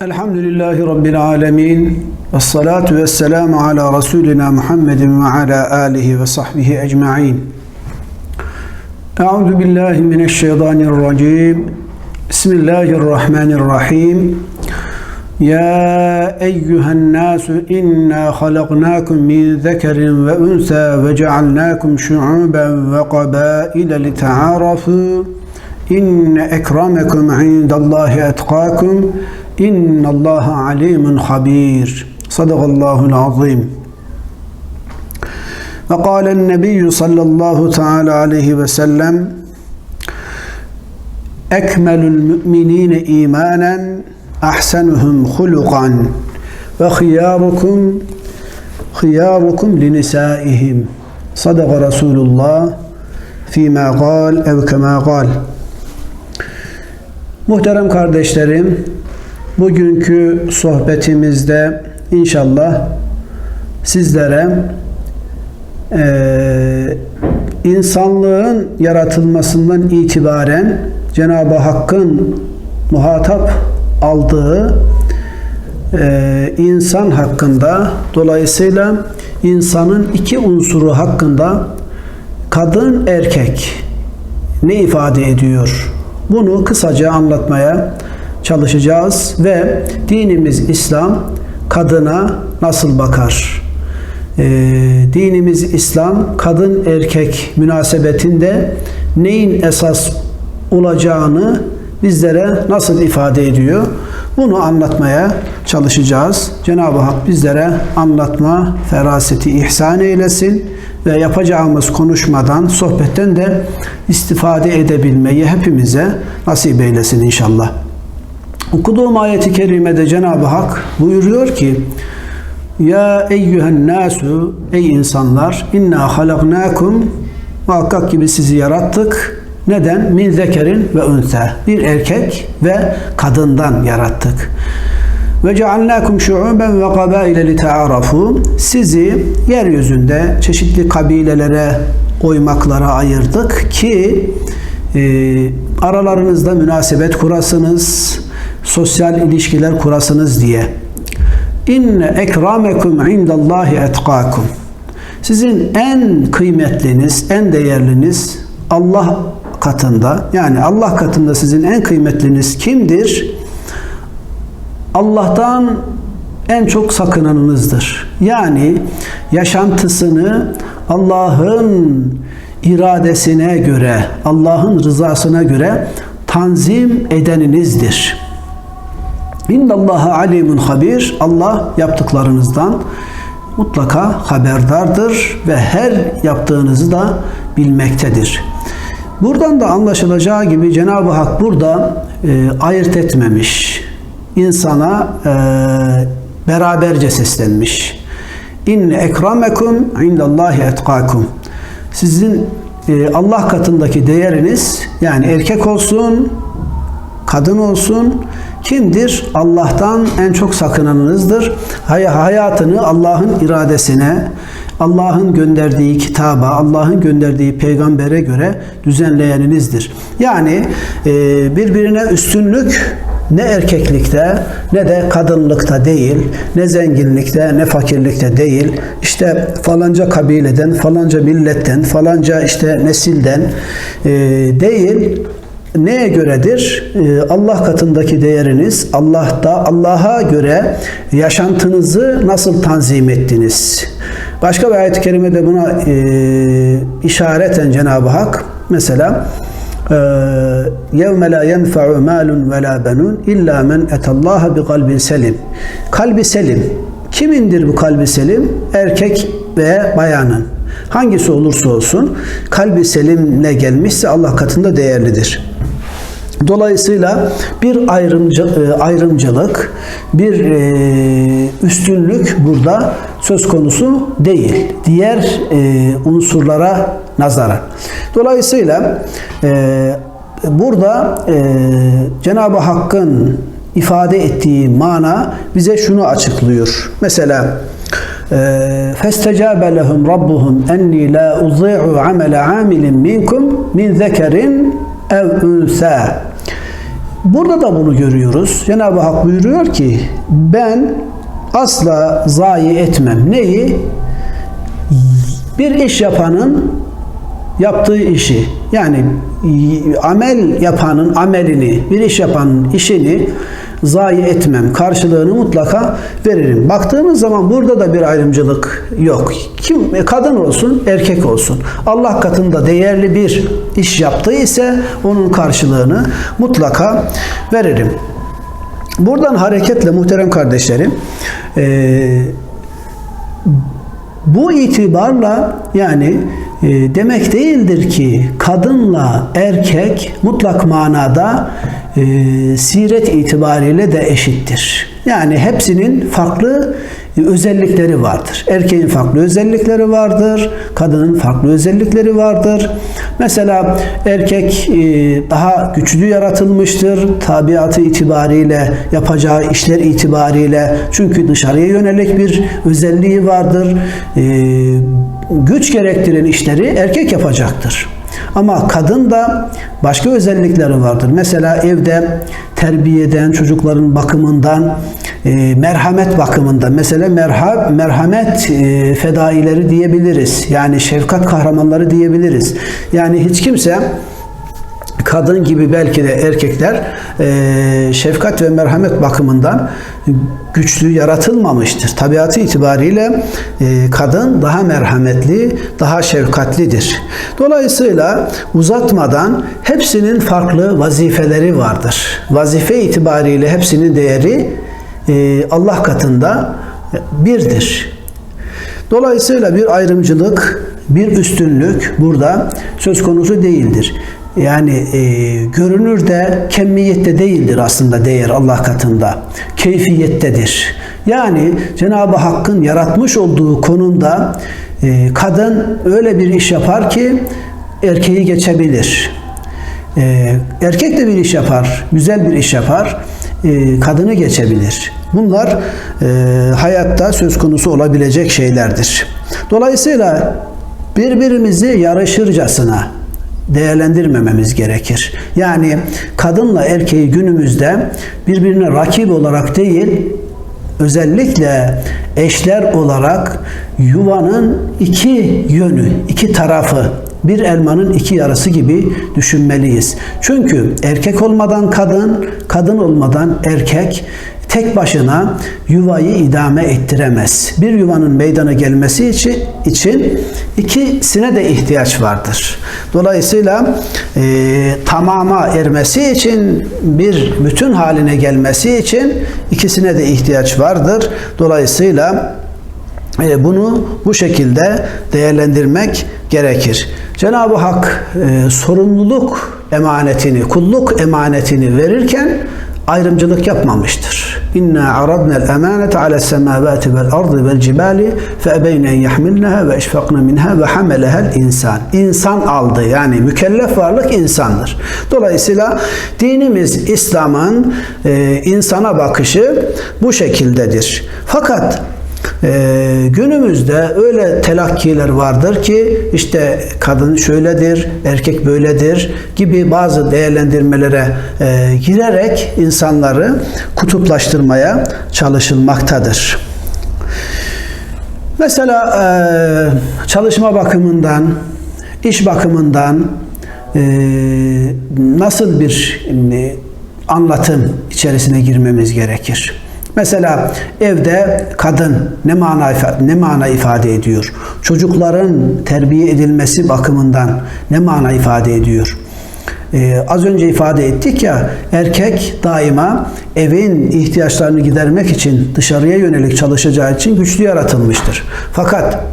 Elhamdülillahi Rabbil alemin. Ve salatu ve selamu ala Resulina Muhammedin ve ala alihi ve sahbihi ecma'in. Euzu billahi mineşşeytanirracim. Bismillahirrahmanirrahim. Ya eyyühen nasu inna halaknakum min zekerin ve unsa ve cealnakum şu'uben ve qabaile li ta'arafu. İnne ekremekum indallahi etkakum. İnnallaha alimun habir. Sadakallahul azim. Ve kâlen nebiyyü sallallahu teala aleyhi ve sellem ekmelül müminine imanen ahsenuhum hulukan ve khiyarukum khiyarukum linisaihim. Sadaka Resulullah fîmâ kal ev kemâ kal. Muhterem kardeşlerim, bugünkü sohbetimizde inşallah sizlere e, insanlığın yaratılmasından itibaren Cenab-ı Hakk'ın muhatap aldığı e, insan hakkında dolayısıyla insanın iki unsuru hakkında kadın erkek ne ifade ediyor? Bunu kısaca anlatmaya çalışacağız ve dinimiz İslam kadına nasıl bakar? Ee, dinimiz İslam kadın erkek münasebetinde neyin esas olacağını bizlere nasıl ifade ediyor? Bunu anlatmaya çalışacağız. Cenab-ı Hak bizlere anlatma feraseti ihsan eylesin ve yapacağımız konuşmadan, sohbetten de istifade edebilmeyi hepimize nasip eylesin inşallah. Okuduğum ayeti kerimede Cenab-ı Hak buyuruyor ki Ya eyyühen nasu ey insanlar inna halaknakum muhakkak gibi sizi yarattık. Neden? Min zekerin ve unse. Bir erkek ve kadından yarattık. Ve cealnakum şu'uben ve kabaile li ta'arafu. Sizi yeryüzünde çeşitli kabilelere, oymaklara ayırdık ki e, aralarınızda münasebet kurasınız, sosyal ilişkiler kurasınız diye. İnne ekramekum indallahi etkakum. Sizin en kıymetliniz, en değerliniz Allah katında. Yani Allah katında sizin en kıymetliniz kimdir? Allah'tan en çok sakınanınızdır. Yani yaşantısını Allah'ın iradesine göre, Allah'ın rızasına göre tanzim edeninizdir. İnnallaha alimun habir. Allah yaptıklarınızdan mutlaka haberdardır ve her yaptığınızı da bilmektedir. Buradan da anlaşılacağı gibi Cenab-ı Hak burada e, ayırt etmemiş. İnsana e, beraberce seslenmiş. İnne ekramekum indallahi etkakum. Sizin e, Allah katındaki değeriniz yani erkek olsun, kadın olsun, kimdir? Allah'tan en çok sakınanınızdır. Hayatını Allah'ın iradesine, Allah'ın gönderdiği kitaba, Allah'ın gönderdiği peygambere göre düzenleyeninizdir. Yani e, birbirine üstünlük ne erkeklikte ne de kadınlıkta değil, ne zenginlikte ne fakirlikte değil. İşte falanca kabileden, falanca milletten, falanca işte nesilden e, değil neye göredir? Allah katındaki değeriniz Allah'ta Allah'a göre yaşantınızı nasıl tanzim ettiniz? Başka bir ayet-i kerimede buna e, işareten Cenab-ı Hak mesela يَوْمَ لَا يَنْفَعُ مَالٌ وَلَا بَنُونَ اِلَّا مَنْ اَتَ اللّٰهَ بِقَلْبٍ selim. Kalbi selim. Kimindir bu kalbi selim? Erkek ve bayanın. Hangisi olursa olsun kalbi selimle gelmişse Allah katında değerlidir. Dolayısıyla bir ayrımcı, e, ayrımcılık, bir e, üstünlük burada söz konusu değil. Diğer e, unsurlara nazaran. Dolayısıyla burada Cenab-ı Hakk'ın ifade ettiği mana bize şunu açıklıyor. Mesela فَاسْتَجَابَ لَهُمْ رَبُّهُمْ اَنِّي لَا اُضِيعُ عَمَلَ عَامِلٍ مِنْكُمْ مِنْ ذَكَرٍ ev ünsa Burada da bunu görüyoruz. Cenab-ı Hak buyuruyor ki ben asla zayi etmem. Neyi? Bir iş yapanın yaptığı işi yani amel yapanın amelini, bir iş yapanın işini zayi etmem. Karşılığını mutlaka veririm. Baktığımız zaman burada da bir ayrımcılık yok. Kim e, kadın olsun, erkek olsun. Allah katında değerli bir iş yaptığı ise onun karşılığını mutlaka veririm. Buradan hareketle muhterem kardeşlerim, eee bu itibarla yani e, demek değildir ki kadınla erkek mutlak manada e, siret itibariyle de eşittir. Yani hepsinin farklı özellikleri vardır. Erkeğin farklı özellikleri vardır, kadının farklı özellikleri vardır. Mesela erkek e, daha güçlü yaratılmıştır tabiatı itibariyle, yapacağı işler itibariyle. Çünkü dışarıya yönelik bir özelliği vardır. E, güç gerektiren işleri erkek yapacaktır. Ama kadın da başka özellikleri vardır. Mesela evde terbiyeden, çocukların bakımından, e, merhamet bakımından. Mesela merha, merhamet e, fedaileri diyebiliriz. Yani şefkat kahramanları diyebiliriz. Yani hiç kimse kadın gibi belki de erkekler e, şefkat ve merhamet bakımından güçlü yaratılmamıştır. Tabiatı itibariyle e, kadın daha merhametli, daha şefkatlidir. Dolayısıyla uzatmadan hepsinin farklı vazifeleri vardır. Vazife itibariyle hepsinin değeri e, Allah katında birdir. Dolayısıyla bir ayrımcılık, bir üstünlük burada söz konusu değildir. Yani e, görünürde kemmiyette değildir aslında değer Allah katında. Keyfiyettedir. Yani Cenab-ı Hakk'ın yaratmış olduğu konumda e, kadın öyle bir iş yapar ki erkeği geçebilir. E, erkek de bir iş yapar, güzel bir iş yapar, e, kadını geçebilir. Bunlar e, hayatta söz konusu olabilecek şeylerdir. Dolayısıyla birbirimizi yarışırcasına değerlendirmememiz gerekir. Yani kadınla erkeği günümüzde birbirine rakip olarak değil, özellikle eşler olarak yuvanın iki yönü, iki tarafı, bir elmanın iki yarısı gibi düşünmeliyiz. Çünkü erkek olmadan kadın, kadın olmadan erkek tek başına yuvayı idame ettiremez. Bir yuvanın meydana gelmesi için, için ikisine de ihtiyaç vardır. Dolayısıyla e, tamama ermesi için bir bütün haline gelmesi için ikisine de ihtiyaç vardır. Dolayısıyla e, bunu bu şekilde değerlendirmek gerekir. Cenab-ı Hak e, sorumluluk emanetini, kulluk emanetini verirken ayrımcılık yapmamıştır. İnna aradna'l emanete ala semavati vel ardı vel cibali fe ebeyne en yahmilnaha ve işfakna minha ve hamelehel insan. İnsan aldı yani mükellef varlık insandır. Dolayısıyla dinimiz İslam'ın e, insana bakışı bu şekildedir. Fakat ee, günümüzde öyle telakkiler vardır ki işte kadın şöyledir, erkek böyledir gibi bazı değerlendirmelere e, girerek insanları kutuplaştırmaya çalışılmaktadır. Mesela e, çalışma bakımından, iş bakımından e, nasıl bir anlatım içerisine girmemiz gerekir? Mesela evde kadın ne mana ifade, ne mana ifade ediyor? Çocukların terbiye edilmesi bakımından ne mana ifade ediyor? Ee, az önce ifade ettik ya erkek daima evin ihtiyaçlarını gidermek için dışarıya yönelik çalışacağı için güçlü yaratılmıştır. Fakat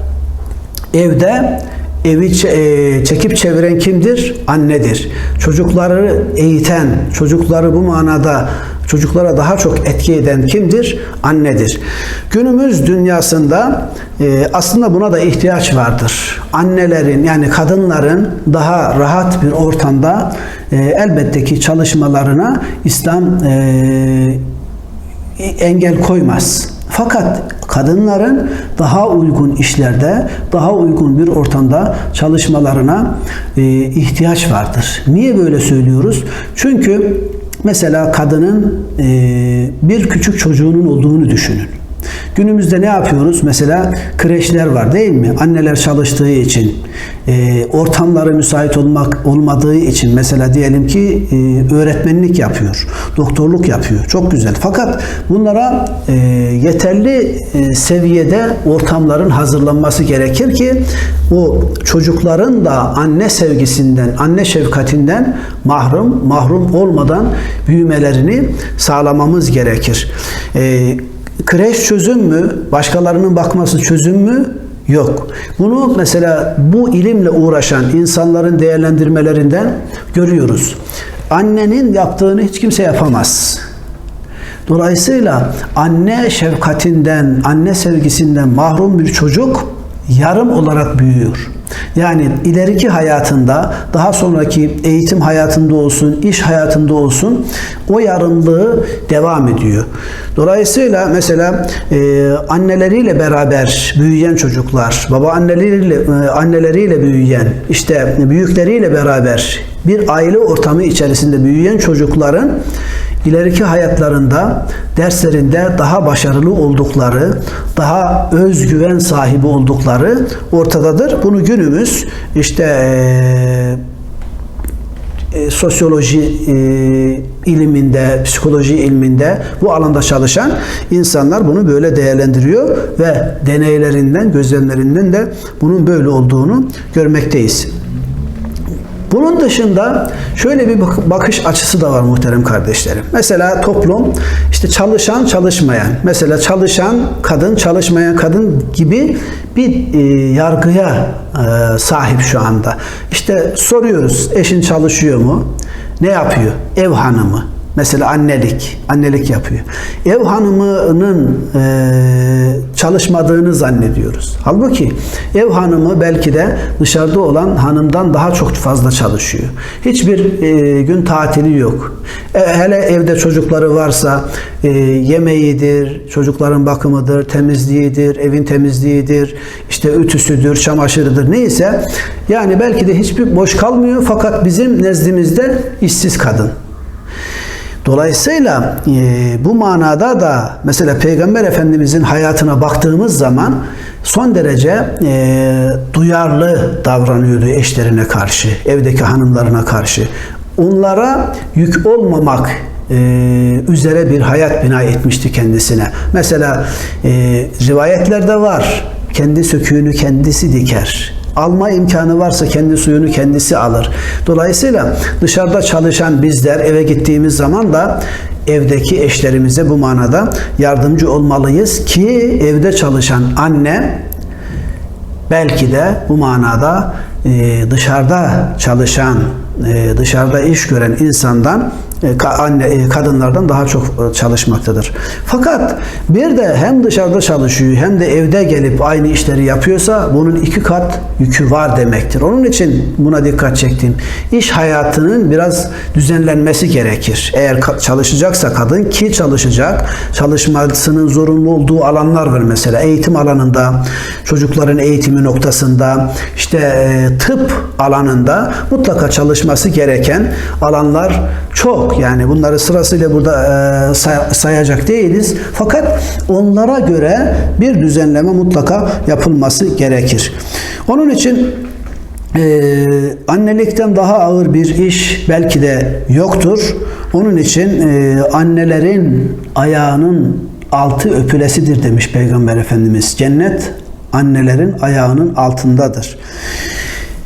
evde evi e, çekip çeviren kimdir? Annedir. Çocukları eğiten, çocukları bu manada çocuklara daha çok etki eden kimdir? Annedir. Günümüz dünyasında e, aslında buna da ihtiyaç vardır. Annelerin yani kadınların daha rahat bir ortamda e, elbette ki çalışmalarına İslam e, engel koymaz. Fakat kadınların daha uygun işlerde, daha uygun bir ortamda çalışmalarına e, ihtiyaç vardır. Niye böyle söylüyoruz? Çünkü mesela kadının e, bir küçük çocuğunun olduğunu düşünün. Günümüzde ne yapıyoruz? Mesela kreşler var değil mi? Anneler çalıştığı için, e, ortamları müsait olmak olmadığı için mesela diyelim ki e, öğretmenlik yapıyor, doktorluk yapıyor. Çok güzel. Fakat bunlara e, yeterli e, seviyede ortamların hazırlanması gerekir ki o çocukların da anne sevgisinden, anne şefkatinden mahrum mahrum olmadan büyümelerini sağlamamız gerekir. E, Kreş çözüm mü? Başkalarının bakması çözüm mü? Yok. Bunu mesela bu ilimle uğraşan insanların değerlendirmelerinden görüyoruz. Annenin yaptığını hiç kimse yapamaz. Dolayısıyla anne şefkatinden, anne sevgisinden mahrum bir çocuk yarım olarak büyüyor. Yani ileriki hayatında, daha sonraki eğitim hayatında olsun, iş hayatında olsun o yarımlığı devam ediyor. Dolayısıyla mesela e, anneleriyle beraber büyüyen çocuklar, baba anneleriyle e, anneleriyle büyüyen, işte büyükleriyle beraber bir aile ortamı içerisinde büyüyen çocukların ileriki hayatlarında derslerinde daha başarılı oldukları, daha özgüven sahibi oldukları ortadadır. Bunu günümüz işte e, e, sosyoloji e, iliminde, psikoloji ilminde bu alanda çalışan insanlar bunu böyle değerlendiriyor ve deneylerinden, gözlemlerinden de bunun böyle olduğunu görmekteyiz. Bunun dışında şöyle bir bakış açısı da var muhterem kardeşlerim. Mesela toplum işte çalışan çalışmayan, mesela çalışan kadın çalışmayan kadın gibi bir e, yargıya e, sahip şu anda. İşte soruyoruz eşin çalışıyor mu? Ne yapıyor? Ev hanımı. Mesela annelik, annelik yapıyor. Ev hanımının e, çalışmadığını zannediyoruz. Halbuki ev hanımı belki de dışarıda olan hanımdan daha çok fazla çalışıyor. Hiçbir e, gün tatili yok. E, hele evde çocukları varsa e, yemeğidir, çocukların bakımıdır, temizliğidir, evin temizliğidir, işte ütüsüdür, çamaşırıdır neyse. Yani belki de hiçbir boş kalmıyor fakat bizim nezdimizde işsiz kadın. Dolayısıyla e, bu manada da mesela Peygamber Efendimizin hayatına baktığımız zaman son derece e, duyarlı davranıyordu eşlerine karşı, evdeki hanımlarına karşı. Onlara yük olmamak e, üzere bir hayat bina etmişti kendisine. Mesela e, rivayetlerde var. Kendi söküğünü kendisi diker alma imkanı varsa kendi suyunu kendisi alır. Dolayısıyla dışarıda çalışan bizler eve gittiğimiz zaman da evdeki eşlerimize bu manada yardımcı olmalıyız ki evde çalışan anne belki de bu manada e, dışarıda çalışan, e, dışarıda iş gören insandan anne e, kadınlardan daha çok e, çalışmaktadır. Fakat bir de hem dışarıda çalışıyor hem de evde gelip aynı işleri yapıyorsa bunun iki kat yükü var demektir. Onun için buna dikkat çektim. İş hayatının biraz düzenlenmesi gerekir. Eğer çalışacaksa kadın ki çalışacak, çalışmasının zorunlu olduğu alanlar var mesela eğitim alanında, çocukların eğitimi noktasında, işte tıp alanında mutlaka çalışması gereken alanlar çok yani bunları sırasıyla burada e, say sayacak değiliz. Fakat onlara göre bir düzenleme mutlaka yapılması gerekir. Onun için ee, annelikten daha ağır bir iş belki de yoktur. Onun için e, annelerin ayağının altı öpülesidir demiş Peygamber Efendimiz. Cennet annelerin ayağının altındadır.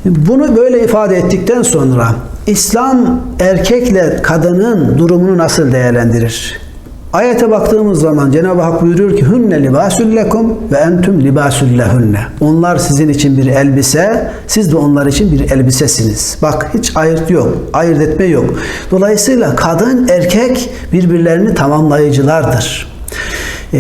Bunu böyle ifade ettikten sonra İslam erkekle kadının durumunu nasıl değerlendirir? Ayete baktığımız zaman Cenab-ı Hak buyuruyor ki hünne libasül lekum ve entüm libasül lehunne. Onlar sizin için bir elbise, siz de onlar için bir elbisesiniz. Bak hiç ayırt yok, ayırt etme yok. Dolayısıyla kadın erkek birbirlerini tamamlayıcılardır. E,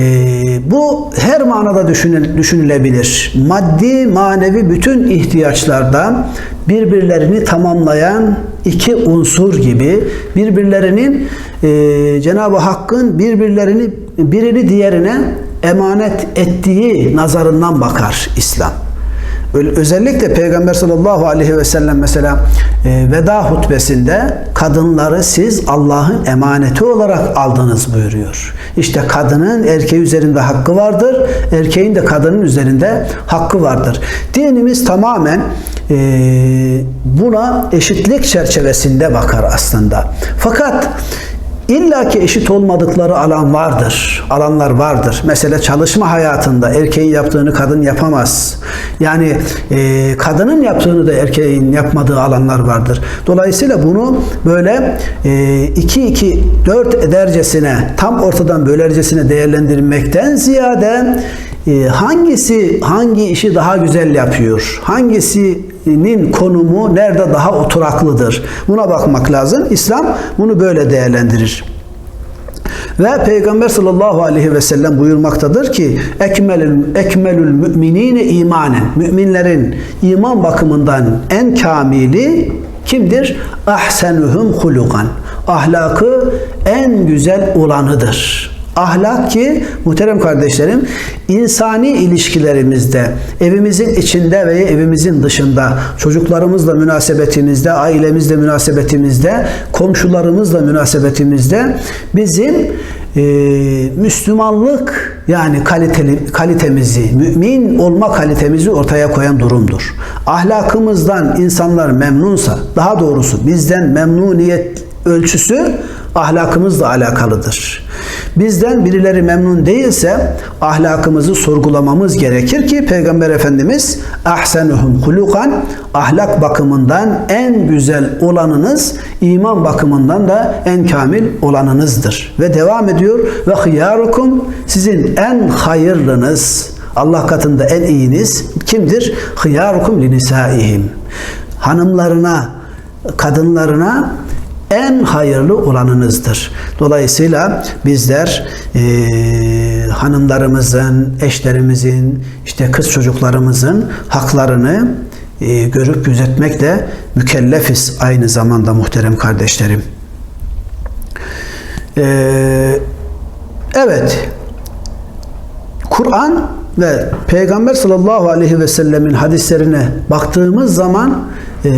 bu her manada düşünül, düşünülebilir. Maddi, manevi bütün ihtiyaçlarda birbirlerini tamamlayan iki unsur gibi birbirlerinin e, Cenab-ı Hakk'ın birbirlerini birini diğerine emanet ettiği nazarından bakar İslam. Özellikle Peygamber sallallahu aleyhi ve sellem mesela e, veda hutbesinde kadınları siz Allah'ın emaneti olarak aldınız buyuruyor. İşte kadının erkeği üzerinde hakkı vardır, erkeğin de kadının üzerinde hakkı vardır. Dinimiz tamamen e, buna eşitlik çerçevesinde bakar aslında. Fakat İlla ki eşit olmadıkları alan vardır. Alanlar vardır. Mesela çalışma hayatında erkeğin yaptığını kadın yapamaz. Yani e, kadının yaptığını da erkeğin yapmadığı alanlar vardır. Dolayısıyla bunu böyle 2-2-4 edercesine tam ortadan bölercesine değerlendirmekten ziyade e, hangisi hangi işi daha güzel yapıyor? Hangisinin konumu nerede daha oturaklıdır? Buna bakmak lazım. İslam bunu böyle değerlendirir. Ve Peygamber sallallahu aleyhi ve sellem buyurmaktadır ki ekmelül, ekmelül müminine imanen. Müminlerin iman bakımından en kamili kimdir? Ahsenuhum hulukan. Ahlakı en güzel olanıdır. Ahlak ki muhterem kardeşlerim insani ilişkilerimizde evimizin içinde ve evimizin dışında çocuklarımızla münasebetimizde ailemizle münasebetimizde komşularımızla münasebetimizde bizim e, Müslümanlık yani kaliteli, kalitemizi, mümin olma kalitemizi ortaya koyan durumdur. Ahlakımızdan insanlar memnunsa, daha doğrusu bizden memnuniyet ölçüsü ahlakımızla alakalıdır. Bizden birileri memnun değilse ahlakımızı sorgulamamız gerekir ki Peygamber Efendimiz ahsenuhum hulukan ahlak bakımından en güzel olanınız iman bakımından da en kamil olanınızdır. Ve devam ediyor ve hıyarukum sizin en hayırlınız Allah katında en iyiniz kimdir? Hıyarukum linisaihim. Hanımlarına, kadınlarına en hayırlı olanınızdır. Dolayısıyla bizler e, hanımlarımızın, eşlerimizin, işte kız çocuklarımızın haklarını e, görüp gözetmekle mükellefiz aynı zamanda muhterem kardeşlerim. E, evet, Kur'an ve Peygamber sallallahu aleyhi ve sellemin hadislerine baktığımız zaman e,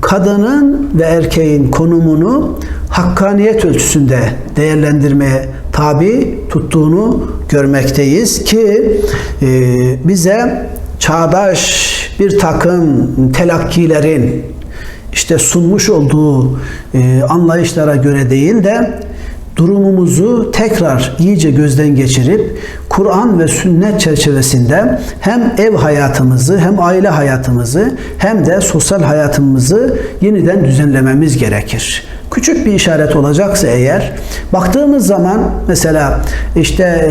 kadının ve erkeğin konumunu hakkaniyet ölçüsünde değerlendirmeye tabi tuttuğunu görmekteyiz ki e, bize çağdaş bir takım telakkilerin işte sunmuş olduğu e, anlayışlara göre değil de durumumuzu tekrar iyice gözden geçirip Kur'an ve sünnet çerçevesinde hem ev hayatımızı hem aile hayatımızı hem de sosyal hayatımızı yeniden düzenlememiz gerekir. Küçük bir işaret olacaksa eğer baktığımız zaman mesela işte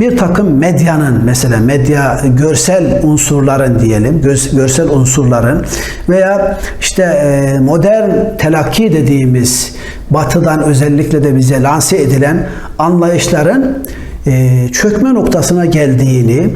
bir takım medyanın mesela medya görsel unsurların diyelim görsel unsurların veya işte modern telakki dediğimiz batıdan özellikle de bize lanse edilen anlayışların çökme noktasına geldiğini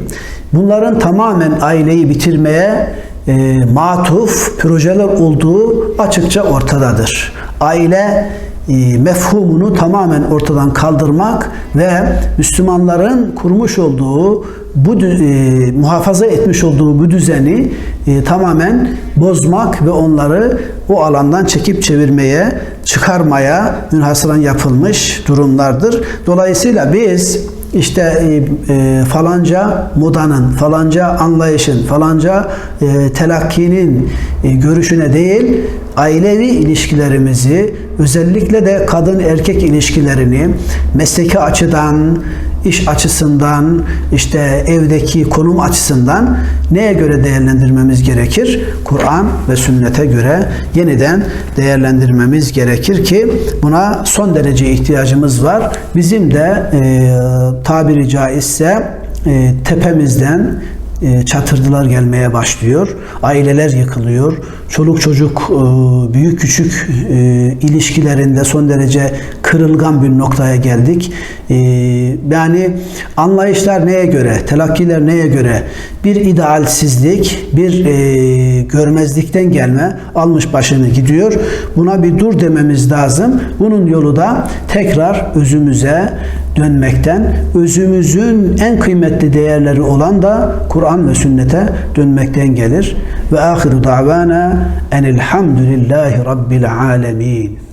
bunların tamamen aileyi bitirmeye e, matuf projeler olduğu açıkça ortadadır. Aile e, mefhumunu tamamen ortadan kaldırmak ve Müslümanların kurmuş olduğu bu e, muhafaza etmiş olduğu bu düzeni e, tamamen bozmak ve onları o alandan çekip çevirmeye, çıkarmaya münhasıran yapılmış durumlardır. Dolayısıyla biz işte e, e, falanca modanın, falanca anlayışın, falanca e, telakkinin e, görüşüne değil, ailevi ilişkilerimizi, özellikle de kadın erkek ilişkilerini mesleki açıdan, iş açısından, işte evdeki konum açısından neye göre değerlendirmemiz gerekir? Kur'an ve sünnete göre yeniden değerlendirmemiz gerekir ki buna son derece ihtiyacımız var. Bizim de e, tabiri caizse e, tepemizden çatırdılar gelmeye başlıyor. Aileler yıkılıyor. Çoluk çocuk e, büyük küçük e, ilişkilerinde son derece kırılgan bir noktaya geldik. Ee, yani anlayışlar neye göre, telakkiler neye göre bir idealsizlik, bir e, görmezlikten gelme almış başını gidiyor. Buna bir dur dememiz lazım. Bunun yolu da tekrar özümüze dönmekten, özümüzün en kıymetli değerleri olan da Kur'an ve sünnete dönmekten gelir. Ve ahiru davana enilhamdülillahi rabbil alemin.